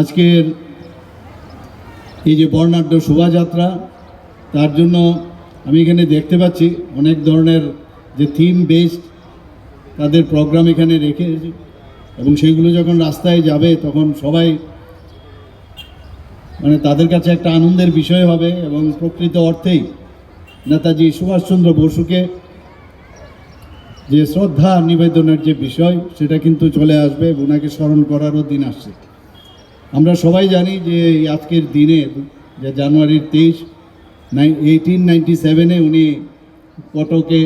আজকের এই যে বর্ণাঢ্য শোভাযাত্রা, তার জন্য আমি এখানে দেখতে পাচ্ছি অনেক ধরনের যে থিম বেসড তাদের প্রোগ্রাম এখানে রেখেছি এবং সেগুলো যখন রাস্তায় যাবে, তখন সবাই মানে তাদের কাছে একটা আনন্দের বিষয় হবে এবং প্রকৃত অর্থেই নেতাজি সুভাষচন্দ্র বসুকে যে শ্রদ্ধা নিবেদনের যে বিষয়, সেটা কিন্তু চলে আসবে ওনাকে স্মরণ করারও দিন আসছে। আমরা সবাই জানি যে আজকের দিনে, যে জানুয়ারির তেইশ, নাইন এইটিন নাইনটি সেভেনে উনি কটকে,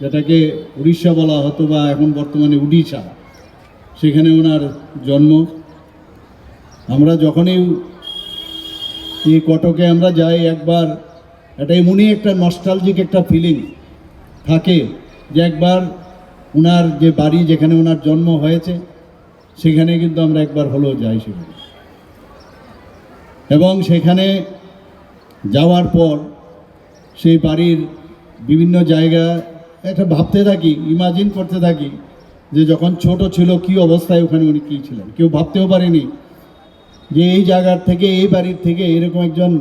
যেটাকে উড়িষ্যা বলা হতো বা এখন বর্তমানে উড়িষ্যা, সেখানে ওনার জন্ম। আমরা যখনই এই কটকে আমরা যাই, একবার এটা এমনই একটা নস্টালজিক একটা ফিলিং থাকে যে একবার ওনার যে বাড়ি যেখানে ওনার জন্ম হয়েছে, সেখানে কিন্তু আমরা একবার হলেও যাই সেখানে। এবং সেখানে যাওয়ার পর সেই বাড়ির বিভিন্ন জায়গা একটা ভাবতে থাকি ইমাজিন করতে থাকি যে যখন ছোট ছিল কি অবস্থায় ওখানে উনি কী ছিলেন। কেউ ভাবতেও পারেনি যে এই জায়গার থেকে, এই বাড়ির থেকে এরকম একজন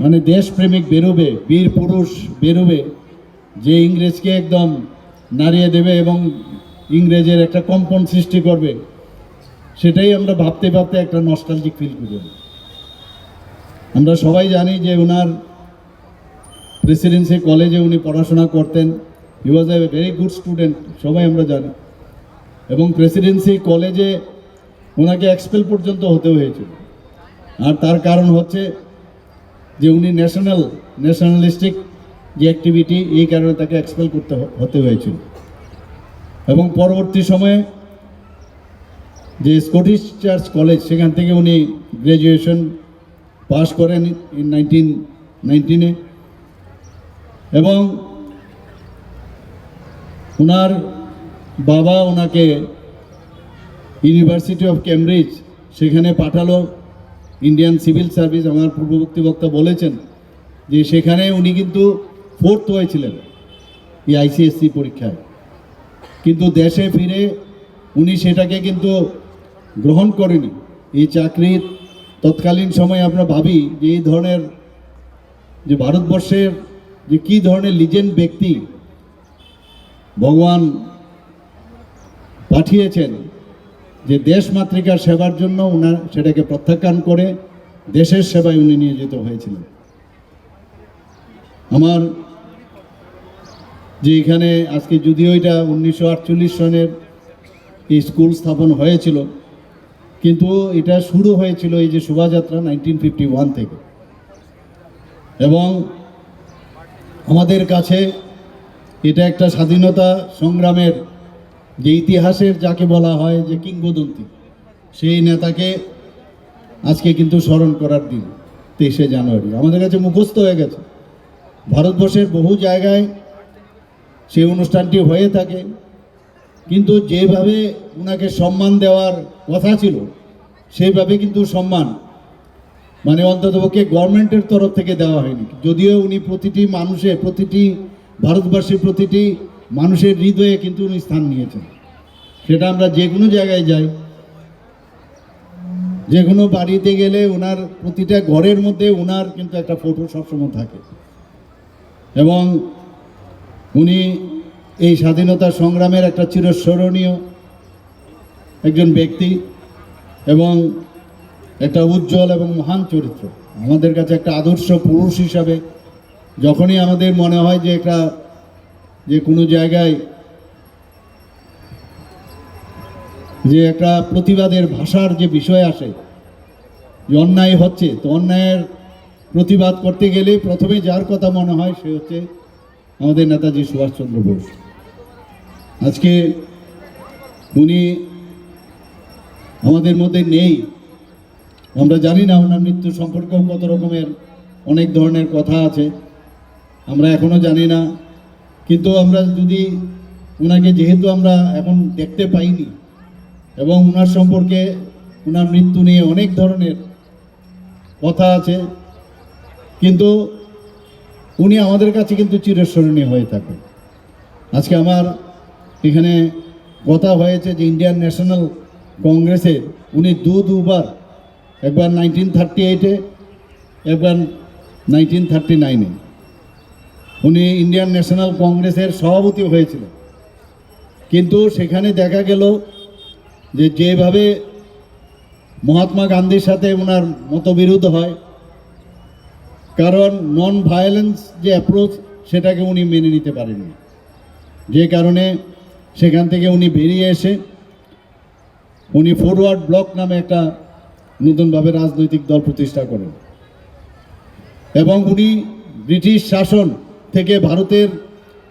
মানে দেশপ্রেমিক বেরোবে, বীর পুরুষ বেরোবে, যে ইংরেজকে একদম নাড়িয়ে দেবে এবং ইংরেজের একটা কম্পন সৃষ্টি করবে। সেটাই আমরা ভাবতে ভাবতে একটা নস্টালজিক ফিল করি আমরা সবাই জানি যে ওনার প্রেসিডেন্সি কলেজে উনি পড়াশোনা করতেন। He was a very good student সবাই আমরা জানি। এবং প্রেসিডেন্সি কলেজে ওনাকে এক্সপেল পর্যন্ত হতে হয়েছিল। আর তার কারণ হচ্ছে যে উনি ন্যাশনাল ন্যাশনালিস্টিক যে অ্যাক্টিভিটি এই কারণে তাকে এক্সপেল করতে হতে হয়েছিল। এবং পরবর্তী সময়ে যে স্কটিশ চার্চ কলেজ সেখান থেকে উনি গ্র্যাজুয়েশন পাশ করেন ইন নাইনটিন নাইনটিনে এবং ওনার বাবা ওনাকে ইউনিভার্সিটি অফ কেমব্রিজ সেখানে পাঠালো। ইন্ডিয়ান সিভিল সার্ভিস আমার পূর্ববর্তী বক্তা বলেছেন যে সেখানে উনি কিন্তু ফোর্থ হয়েছিলেন এই আইসিএসসি পরীক্ষায়। কিন্তু দেশে ফিরে উনি সেটাকে কিন্তু গ্রহণ করেনি। এই চাকরির তৎকালীন সময়ে আমরা ভাবি যে এই ধরনের যে ভারতবর্ষের যে কী ধরনের লিজেন্ড ব্যক্তি ভগবান পাঠিয়েছেন যে দেশ মাতৃকার সেবার জন্য উনার সেটাকে প্রত্যাখ্যান করে দেশের সেবায় উনি নিয়োজিত হয়েছিলেন। আমার যে এখানে আজকে যদিও এটা উনিশশো আটচল্লিশ সনের এই স্কুল স্থাপন হয়েছিল কিন্তু এটা শুরু হয়েছিল এই যে শোভাযাত্রা নাইনটিন ফিফটি ওয়ান থেকে। এবং আমাদের কাছে এটা একটা স্বাধীনতা সংগ্রামের যে ইতিহাসের যাকে বলা হয় যে কিংবদন্তি, সেই নেতাকে আজকে কিন্তু স্মরণ করার দিন, তেইশে জানুয়ারি। আমাদের কাছে মুখস্থ হয়ে গেছে। ভারতবর্ষের বহু জায়গায় সেই অনুষ্ঠানটি হয়ে থাকে। কিন্তু যেভাবে ওনাকে সম্মান দেওয়ার কথা ছিল, সেইভাবে কিন্তু সম্মান মানে অন্ততপক্ষে গভর্নমেন্টের তরফ থেকে দেওয়া হয়নি। যদিও উনি প্রতিটি মানুষে, প্রতিটি ভারতবর্ষের প্রতিটি মানুষের হৃদয়ে কিন্তু উনি স্থান নিয়েছেন। সেটা আমরা যে কোনো জায়গায় যাই। যে কোনো বাড়িতে গেলে ওনার প্রতিটা ঘরের মধ্যে ওনার কিন্তু একটা ফটো সবসময় থাকে। এবং উনি এই স্বাধীনতা সংগ্রামের একটা চিরস্মরণীয় একজন ব্যক্তি এবং একটা উজ্জ্বল এবং মহান চরিত্র। আমাদের কাছে একটা আদর্শ পুরুষ হিসাবে যখনই আমাদের মনে হয় যে একটা, যে কোনো জায়গায় যে একটা প্রতিবাদের ভাষার যে বিষয় আসে, যে অন্যায় হচ্ছে, তো অন্যায়ের প্রতিবাদ করতে গেলে প্রথমে যার কথা মনে হয় সে হচ্ছে আমাদের নেতাজি সুভাষচন্দ্র বোস। আজকে উনি আমাদের মধ্যে নেই। আমরা জানি না ওনার মৃত্যু সম্পর্কেও কত রকমের অনেক ধরনের কথা আছে। আমরা এখনও জানি না। কিন্তু আমরা যদি ওনাকে যেহেতু আমরা এখন দেখতে পাইনি এবং ওনার সম্পর্কে ওনার মৃত্যু নিয়ে অনেক ধরনের কথা আছে, কিন্তু উনি আমাদের কাছে কিন্তু চিরস্মরণীয় হয়ে থাকেন। আজকে আমার এখানে কথা হয়েছে যে ইন্ডিয়ান ন্যাশনাল কংগ্রেসের উনি দু দুবার, একবার নাইনটিন থার্টি এইটে একবার নাইনটিন থার্টি নাইনে উনি ইন্ডিয়ান ন্যাশনাল কংগ্রেসের সভাপতি হয়েছিলেন। কিন্তু সেখানে দেখা গেল যে যেভাবে মহাত্মা গান্ধীর সাথে ওনার মতবিরোধ হয়, কারণ নন ভায়োলেন্স যে অ্যাপ্রোচ সেটাকে উনি মেনে নিতে পারেননি। যে কারণে সেখান থেকে উনি বেরিয়ে এসে উনি ফরওয়ার্ড ব্লক নামে একটা নতুনভাবে রাজনৈতিক দল প্রতিষ্ঠা করেন। এবং উনি ব্রিটিশ শাসন থেকে ভারতের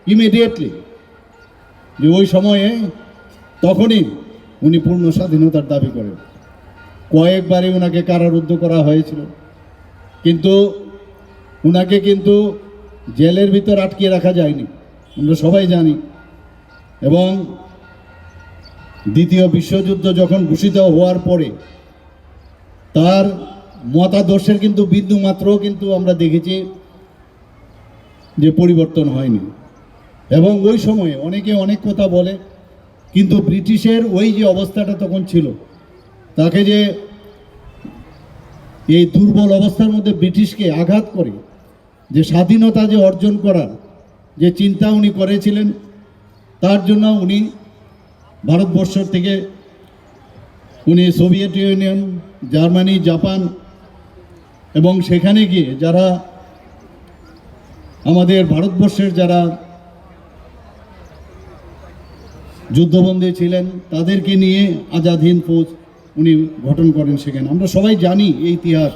ইমিডিয়েটলি যে ওই সময়ে তখনই উনি পূর্ণ স্বাধীনতার দাবি করেন। কয়েকবারই ওনাকে কারারুদ্ধ করা হয়েছিল। কিন্তু ওনাকে কিন্তু জেলের ভিতর আটকিয়ে রাখা যায়নি। আমরা সবাই জানি এবং দ্বিতীয় বিশ্বযুদ্ধ যখন ঘোষিত হওয়ার পরে, তার মতাদর্শের কিন্তু বিন্দু মাত্র কিন্তু আমরা দেখেছি যে পরিবর্তন হয়নি। এবং ওই সময়ে অনেকে অনেক কথা বলে, কিন্তু ব্রিটিশের ওই যে অবস্থাটা তখন ছিল, তাকে যে এই দুর্বল অবস্থার মধ্যে ব্রিটিশকে আঘাত করে, যে স্বাধীনতা যে অর্জন করার যে চিন্তা উনি করেছিলেন তার জন্য উনি ভারতবর্ষ থেকে উনি সোভিয়েত ইউনিয়ন, জার্মানি, জাপান এবং সেখানে গিয়ে যারা আমাদের ভারতবর্ষের যারা যুদ্ধবন্দী ছিলেন, তাদেরকে নিয়ে আজাদ হিন্দ ফৌজ উনি গঠন করেন সেখানে। আমরা সবাই জানি এই ইতিহাস।